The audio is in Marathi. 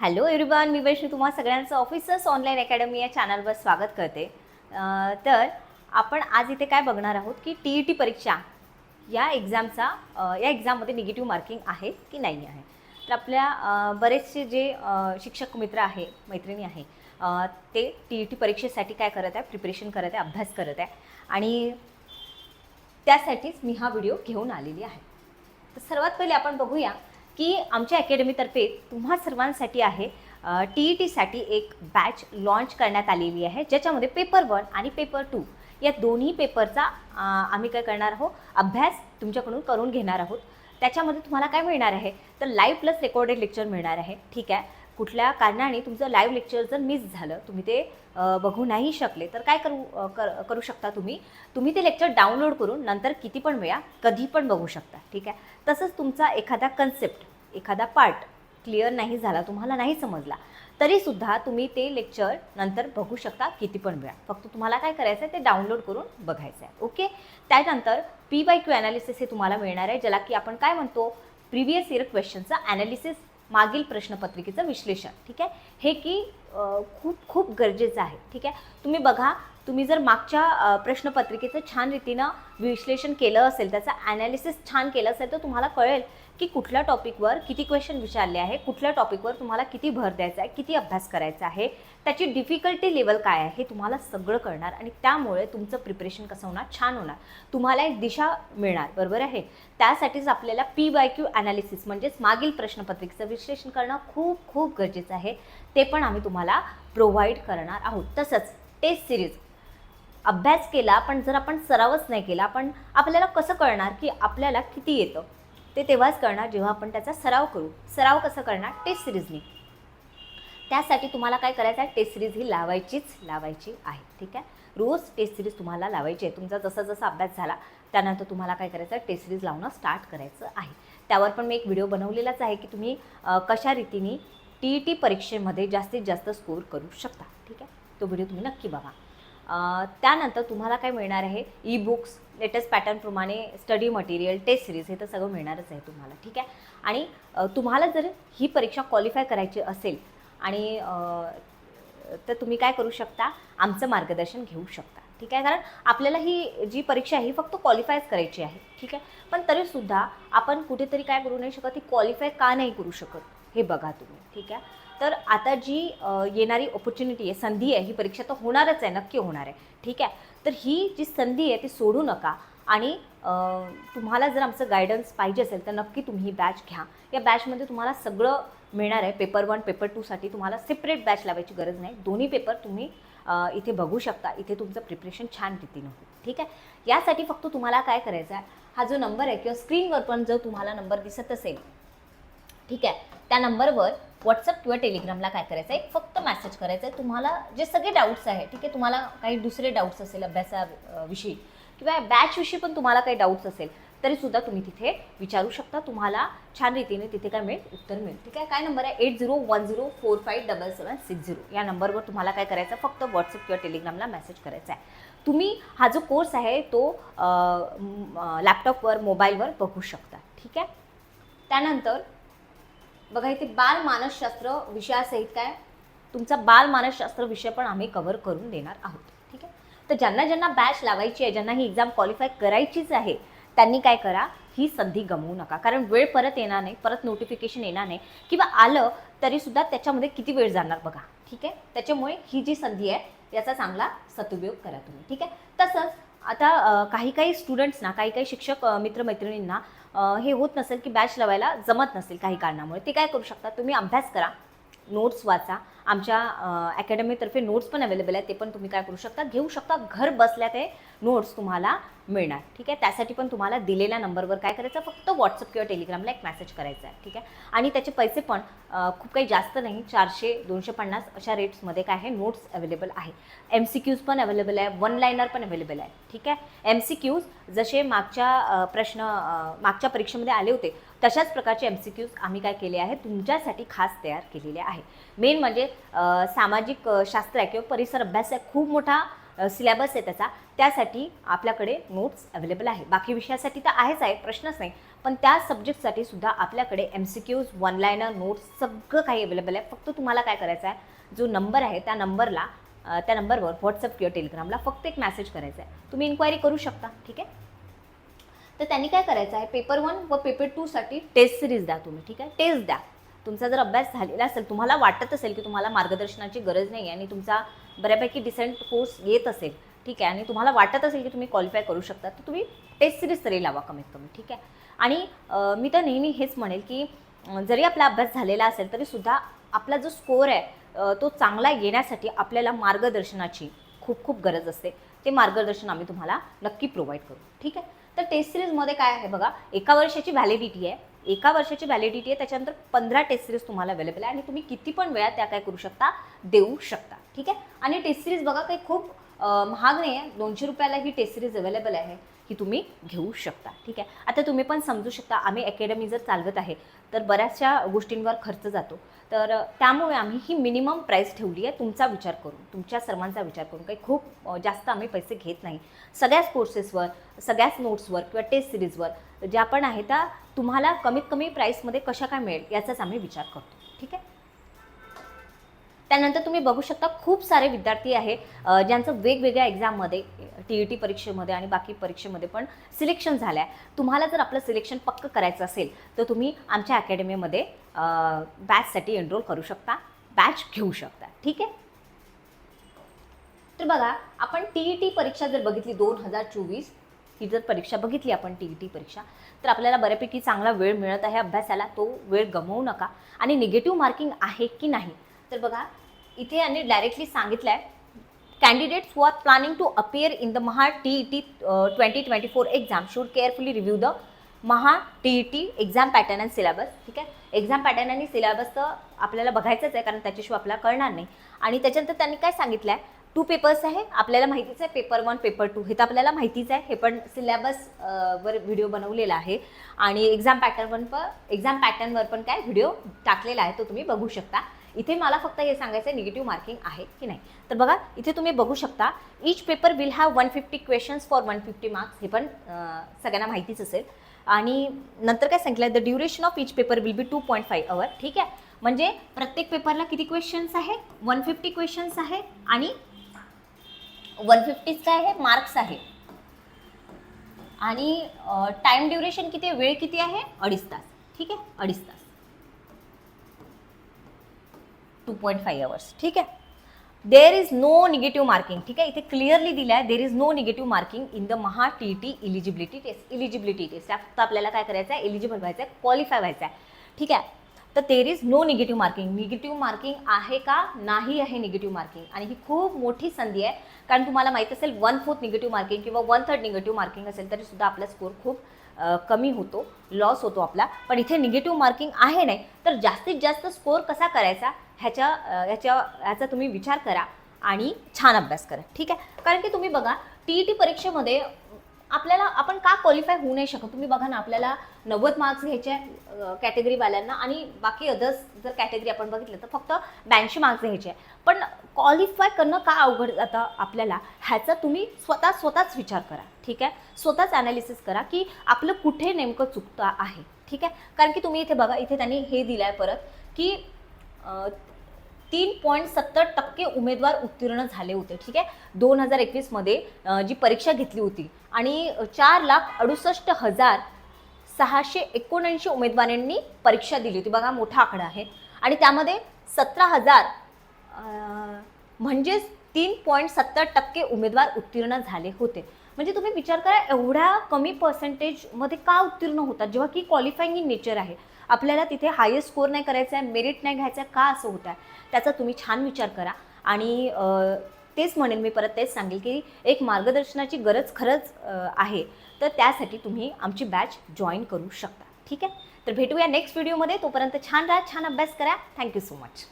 हॅलो एव्हरीवन मी वैष्णू तुम्हा सगळ्यांचं ऑफिसर्स ऑनलाईन अकॅडमी या चॅनलवर स्वागत करते. तर आपण आज इथे काय बघणार आहोत की टी ई टी परीक्षा या एक्झामचा या एक्झाममध्ये निगेटिव्ह मार्किंग आहे की नाही आहे? तर आपल्या बरेचसे जे शिक्षक मित्र आहे मैत्रिणी आहे ते टी ई टी परीक्षेसाठी काय करत आहे प्रिपरेशन करत आहे अभ्यास करत आहे. आणि त्यासाठीच मी हा व्हिडिओ घेऊन आलेली आहे. तर सर्वात पहिले आपण बघूया की आमच्या अकॅडमीतर्फे तुम्हा सर्वांसाठी आहे टी ई टीसाठी एक बॅच लॉन्च करण्यात आलेली आहे ज्याच्यामध्ये पेपर वन आणि पेपर टू या दोन्ही पेपरचा आम्ही काय करणार आहोत अभ्यास तुमच्याकडून करून घेणार आहोत. त्याच्यामध्ये तुम्हाला काय मिळणार आहे तर लाईव्ह प्लस रेकॉर्डेड लेक्चर मिळणार आहे ठीक आहे? कुठल्या कारणाने तुमचं लाईव्ह लेक्चर जर मिस झालं तुम्ही ते बघू नाही शकले तर काय करू कर- करू शकता तुम्ही? तुम्ही ते लेक्चर डाउनलोड करून नंतर किती पण वेळा कधी पण बघू शकता ठीक आहे? तसंच तुमचा एखादा कन्सेप्ट एखादा पार्ट क्लिअर नाही झाला तुम्हाला नाही समजला तरीसुद्धा तुम्ही ते लेक्चर नंतर बघू शकता किती पण वेळा. फक्त तुम्हाला काय करायचं आहे ते डाउनलोड करून बघायचं आहे ओके? त्यानंतर पी बाय क्यू ॲनालिसिस हे तुम्हाला मिळणार आहे ज्याला की आपण काय म्हणतो प्रिव्हियस इयर क्वेश्चनचं ॲनालिसिस मागील प्रश्नपत्रिकेचं विश्लेषण ठीक आहे? हे की खूप खूप गरजेचं आहे ठीक आहे? तुम्ही बघा तुम्ही जर मागच्या प्रश्नपत्रिकेचं छान रीतीनं विश्लेषण केलं असेल त्याचं ॲनालिसिस छान केलं असेल तर तुम्हाला कळेल की कुठल्या टॉपिकवर किती क्वेश्चन विचारले आहे कुठल्या टॉपिकवर तुम्हाला किती भर द्यायचा आहे किती अभ्यास करायचा आहे त्याची डिफिकल्टी लेवल काय आहे हे तुम्हाला सगळं कळणार आणि त्यामुळे तुमचं प्रिपरेशन कसं होणार छान होणार. तुम्हाला एक दिशा मिळणार बरोबर आहे? त्यासाठीच आपल्याला पी वाय क्यू ॲनालिसिस म्हणजेच मागील प्रश्नपत्रिकेचं विश्लेषण करणं खूप खूप गरजेचं आहे. ते पण आम्ही तुम्हाला प्रोव्हाइड करणार आहोत. तसंच टेस्ट सिरीज अभ्यास केला पण जर आपण सरावच नाही केला आपण आपल्याला कसं कळणार की आपल्याला किती येतं? ते तेव्हाच करणार जेव्हा आपण त्याचा सराव करू. सराव कसं करणार? टेस्ट सिरीजनी. त्यासाठी तुम्हाला काय करायचं आहे? टेस्ट सिरीज ही लावायचीच लावायची आहे. ठीक आहे? रोज टेस्ट सिरीज तुम्हाला लावायची आहे. तुमचा जसा जसा अभ्यास झाला त्यानंतर तुम्हाला काय करायचं आहे? टेस्ट सिरीज लावणं स्टार्ट करायचं आहे. त्यावर पण मी एक व्हिडिओ बनवलेलाच आहे की तुम्ही कशा रीतीने टी ई टी परीक्षेमध्ये जास्तीत जास्त स्कोर करू शकता. ठीक आहे? तो व्हिडिओ तुम्ही नक्की बघा. त्यानंतर तुम्हाला काय मिळणार आहे? ई बुक्स लेटेस्ट पॅटर्नप्रमाणे स्टडी मटेरियल टेस्ट सिरीज हे तर सगळं मिळणारच आहे तुम्हाला ठीक आहे? आणि तुम्हाला जर ही परीक्षा क्वालिफाय करायची असेल आणि तर तुम्ही काय करू शकता? आमचं मार्गदर्शन घेऊ शकता ठीक आहे? कारण आपल्याला ही जी परीक्षा आहे ही फक्त क्वालिफायच करायची आहे ठीक आहे? पण तरीसुद्धा आपण कुठेतरी काय करू नाही शकत ती क्वालिफाय का नाही करू शकत हे बघा तुम्ही ठीक आहे? तर आता जी येणारी ऑपॉर्च्युनिटी आहे संधी आहे ही परीक्षा तर होणारच आहे नक्की होणार आहे. ठीक आहे? तर ही जी संधी आहे ती सोडू नका आणि तुम्हाला जर आमचं गायडन्स पाहिजे असेल तर नक्की तुम्ही बॅच घ्या. या बॅचमध्ये तुम्हाला सगळं मिळणार आहे. पेपर वन पेपर टूसाठी तुम्हाला सेपरेट बॅच लावायची गरज नाही. दोन्ही पेपर तुम्ही इथे बघू शकता. इथे तुमचं प्रिपरेशन छान रीतीनं होईल. ठीक आहे? यासाठी फक्त तुम्हाला काय करायचं आहे? हा जो नंबर आहे किंवा स्क्रीनवर पण जर तुम्हाला नंबर दिसत असेल ठीक आहे? त्या नंबरवर व्हॉट्सअप किंवा टेलिग्रामला काय करायचं आहे? फक्त मेसेज करायचं आहे. तुम्हाला जे सगळे डाऊट्स आहे ठीक आहे तुम्हाला काही दुसरे डाऊट्स असेल अभ्यासाविषयी किंवा बॅचविषयी पण तुम्हाला काही डाऊट्स असेल तरीसुद्धा तुम्ही तिथे विचारू शकता. तुम्हाला छान रीतीने तिथे काय मिळेल? उत्तर मिळेल. ठीक आहे? काय नंबर आहे? Eight zero one zero four five double seven six zero या नंबरवर तुम्हाला काय करायचं आहे? फक्त व्हॉट्सअप किंवा टेलिग्रामला मेसेज करायचा आहे. तुम्ही हा जो कोर्स आहे तो लॅपटॉपवर मोबाईलवर बघू शकता. ठीक आहे? त्यानंतर बघा इथे बाल मानसशास्त्र विषयासहित काय? तुमचा बाल मानसशास्त्र विषय पण आम्ही कव्हर करून देणार आहोत ठीक आहे? तर ज्यांना ज्यांना बॅच लावायची आहे ज्यांना ही एक्झाम क्वालिफाय करायचीच आहे त्यांनी काय करा ही संधी गमवू नका. कारण वेळ परत येणार नाही परत नोटिफिकेशन येणार नाही किंवा आलं तरीसुद्धा त्याच्यामध्ये किती वेळ जाणार बघा ठीक आहे? त्याच्यामुळे ही जी संधी आहे याचा चांगला सदुपयोग करा तुम्ही ठीक आहे? तसंच आता काही काही स्टुडंट्सना काही काही शिक्षक मित्रमैत्रिणींना हे होत नसेल की बॅच लावायला जमत नसेल काही कारणामुळे ते काय करू शकता तुम्ही अभ्यास करा. नोट्स वाचा. आमच्या अकॅडमीतर्फे नोट्स पण अवेलेबल आहेत ते पण तुम्ही काय करू शकता. घेऊ शकता घर बसल्या ते नोट्स तुम्हाला मिळणार. ठीक आहे? त्यासाठी पण तुम्हाला दिलेल्या नंबरवर काय करायचं फक्त व्हॉट्सअप किंवा टेलिग्रामला एक मेसेज करायचा आहे. ठीक आहे? आणि त्याचे पैसे पण खूप काही जास्त नाही चारशे दोनशे पन्नास अशा रेट्समध्ये काय आहे? नोट्स अवेलेबल आहे. एम सी क्यूज पण अवेलेबल आहे वन लायनर पण अवेलेबल आहे. ठीक आहे? एम सी क्यूज जसे मागच्या प्रश्न मागच्या परीक्षेमध्ये आले होते तशाच प्रकारचे एम सी क्यूज आम्ही काय केले आहे तुमच्यासाठी खास तयार केलेले आहे. मेन म्हणजे सामाजिक शास्त्र आहे किंवा परिसर अभ्यास आहे खूप मोठा सिलेबस आहे त्याचा. त्यासाठी आपल्याकडे नोट्स अवेलेबल आहे. बाकी विषयासाठी तर आहेच आहे प्रश्नच नाही. पण त्या सब्जेक्टसाठी सुद्धा आपल्याकडे M C Qs one liner notes सगळं काही अवेलेबल आहे. फक्त तुम्हाला काय करायचं आहे जो नंबर आहे त्या नंबरला त्या नंबरवर व्हॉट्सअप किंवा टेलिग्रामला फक्त एक मेसेज करायचा आहे. तुम्ही इन्क्वायरी करू शकता ठीक आहे? तर त्यांनी काय करायचं आहे पेपर वन व पेपर टूसाठी टेस्ट सिरीज द्या तुम्ही ठीक आहे? टेस्ट द्या. तुमचा जर अभ्यास झालेला असेल तुम्हाला वाटत असेल की तुम्हाला मार्गदर्शनाची गरज नाही आहे आणि तुमचा बऱ्यापैकी डिसेंट कोर्स येत असेल ठीक आहे आणि तुम्हाला वाटत असेल की तुम्ही क्वालिफाय करू शकता तर तुम्ही टेस्ट सिरीज तरी लावा कमीत कमी ठीक आहे. आणि मी तर नेहमी हेच म्हणेल की जरी आपला अभ्यास झालेला असेल तरीसुद्धा आपला जो स्कोअर आहे तो चांगला येण्यासाठी आपल्याला मार्गदर्शनाची खूप खूप गरज असते. ते मार्गदर्शन आम्ही तुम्हाला नक्की प्रोव्हाइड करू ठीक आहे. तर टेस्ट सिरीजमध्ये काय आहे बघा एका वर्षाची व्हॅलिडिटी आहे एका वर्षाची व्हॅलिडिटी आहे त्याच्यानंतर पंधरा टेस्ट सिरीज तुम्हाला अवेलेबल आहे आणि तुम्ही किती पण वेळा त्या काय करू शकता देऊ शकता. ठीक आहे? आणि टेस्ट सिरीज बघा काही खूप महाग नाही आहे दोनशे रुपयाला ही टेस्ट सिरीज अवेलेबल आहे. ही तुम्ही घेऊ शकता ठीक आहे? आता तुम्ही पण समजू शकता आम्ही अकॅडमी जर चालवत आहे तर बऱ्याचशा गोष्टींवर खर्च जातो. तर त्यामुळे आम्ही ही मिनिमम प्राईस ठेवली आहे तुमचा विचार करून तुमच्या सर्वांचा विचार करून. काही खूप जास्त आम्ही पैसे घेत नाही. सगळ्याच कोर्सेसवर सगळ्याच नोट्सवर किंवा टेस्ट सिरीजवर ज्या पण आहे त्या तुम्हाला कमीत कमी प्राईसमध्ये कशा काय मिळेल याचाच आम्ही विचार करतो ठीक आहे? त्यानंतर तुम्ही बघू शकता खूप सारे विद्यार्थी आहे ज्यांचं वेगवेगळ्या एक्झाममध्ये टी ई टी परीक्षेमध्ये आणि बाकी परीक्षेमध्ये पण सिलेक्शन झालं आहे तुम्हाला जर आपलं सिलेक्शन पक्क करायचं असेल तर तुम्ही आमच्या अकॅडमीमध्ये बॅचसाठी एनरोल करू शकता. बॅच घेऊ शकता. ठीक आहे? तर बघा आपण टी ई टी परीक्षा जर बघितली दोन हजार चोवीस ही जर परीक्षा बघितली आपण टी ई टी परीक्षा तर आपल्याला बऱ्यापैकी चांगला वेळ मिळत आहे अभ्यासाला. तो वेळ गमवू नका. आणि निगेटिव्ह मार्किंग आहे की नाही? तर बघा इथे यांनी डायरेक्टली सांगितलं आहे candidates who are planning to appear in the Maha T E T twenty twenty four exam should carefully the Maha T E T exam pattern and syllabus ठीक आहे? एक्झाम पॅटर्न आणि सिलेबस तर आपल्याला बघायचंच आहे कारण त्याच्याशिवाय आपल्याला कळणार नाही. आणि त्याच्यानंतर त्यांनी काय सांगितलं आहे टू पेपर्स आहे आपल्याला माहितीच आहे पेपर वन पेपर टू हे तर आपल्याला माहितीच आहे हे पण सिलेबस uh, वर व्हिडिओ बनवलेला आहे. आणि एक्झाम पॅटर्नवर पण एक्झाम पॅटर्नवर पण काय व्हिडिओ टाकलेला आहे तो तुम्ही बघू शकता. इथे मला फक्त हे सांगायचं आहे निगेटिव्ह मार्किंग आहे की नाही. तर बघा इथे तुम्ही बघू शकता each paper will have one fifty questions for one fifty marks हे पण सगळ्यांना माहितीच असेल. आणि नंतर काय सांगितलं the duration of each paper will be two point five hour ठीक आहे? म्हणजे प्रत्येक पेपरला किती क्वेश्चन्स आहे? वन फिफ्टी क्वेश्चन्स आहे आणि वन फिफ्टीच काय आहे मार्क्स आहे. आणि टाइम ड्युरेशन किती वेळ किती आहे? अडीच तास. ठीक आहे? अडीच तास. टू पॉईंट फाईव्ह अवर्स ठीक आहे? There is no negative marking ठीक आहे? इथे क्लिअरली दिलं आहे there is no negative marking in the Maha T T eligibility test eligibility test फक्त आपल्याला काय करायचं आहे एलिजिबल व्हायचं आहे क्वालिफाय व्हायचं आहे ठीक आहे? तर there is no negative marking negative marking आहे का? नाही आहे निगेटिव्ह मार्किंग आणि ही खूप मोठी संधी आहे. कारण तुम्हाला माहीत असेल वन फोर्थ निगेटिव्ह मार्किंग किंवा वन थर्ड निगेटिव्ह मार्किंग असेल तरी सुद्धा आपला स्कोर खूप कमी होतो लॉस होतो आपला. पण इथे निगेटिव्ह मार्किंग आहे नाही तर जास्तीत जास्त स्कोर कसा करायचा? ह्याच्या ह्याच्या ह्याचा तुम्ही विचार करा आणि छान अभ्यास करा. ठीक आहे? कारण की तुम्ही बघा टी ई टी परीक्षेमध्ये आपल्याला आपण का क्वालिफाय होऊ नाही शकत? तुम्ही बघा ना आपल्याला नव्वद मार्क्स घ्यायचे आहे कॅटेगरीवाल्यांना आणि बाकी अदर्स जर कॅटेगरी आपण बघितलं तर फक्त ब्याऐंशी मार्क्स घ्यायचे आहे पण क्वालिफाय करणं का अवघड जातं आपल्याला? ह्याचा तुम्ही स्वतः स्वतःच विचार करा. ठीक आहे? स्वतःच ॲनालिसिस करा की आपलं कुठे नेमकं चुकतं आहे. ठीक आहे? कारण की तुम्ही इथे बघा इथे त्यांनी हे दिलं आहे परत की तीन पॉईंट सत्तर टक्के उमेदवार उत्तीर्ण झाले होते ठीक आहे? दोन हजार एकवीसमध्ये जी परीक्षा घेतली होती आणि चार लाख अडुसष्ट हजार सहाशे एकोणऐंशी उमेदवारांनी परीक्षा दिली होती. बघा मोठा आकडा आहे. आणि त्यामध्ये सतरा हजार म्हणजेच तीन पॉईंट सत्तर टक्के उमेदवार उत्तीर्ण झाले होते. म्हणजे तुम्ही विचार करा एवढ्या कमी पर्सेंटेजमध्ये का उत्तीर्ण होतात? जेव्हा की क्वालिफाईंग इन नेचर आहे. आपल्याला तिथे हायेस्ट स्कोर नाही करायचा आहे मेरिट नाही घ्यायचं आहे का असं होत आहे? त्याचा तुम्ही छान विचार करा. आणि तेच म्हणेन मी परत तेच सांगेल की एक मार्गदर्शनाची गरज खरंच आहे. तर त्यासाठी तुम्ही आमची बॅच जॉईन करू शकता. ठीक आहे? तर भेटूया नेक्स्ट व्हिडिओमध्ये. तोपर्यंत छान राहा छान अभ्यास करा. Thank you so much.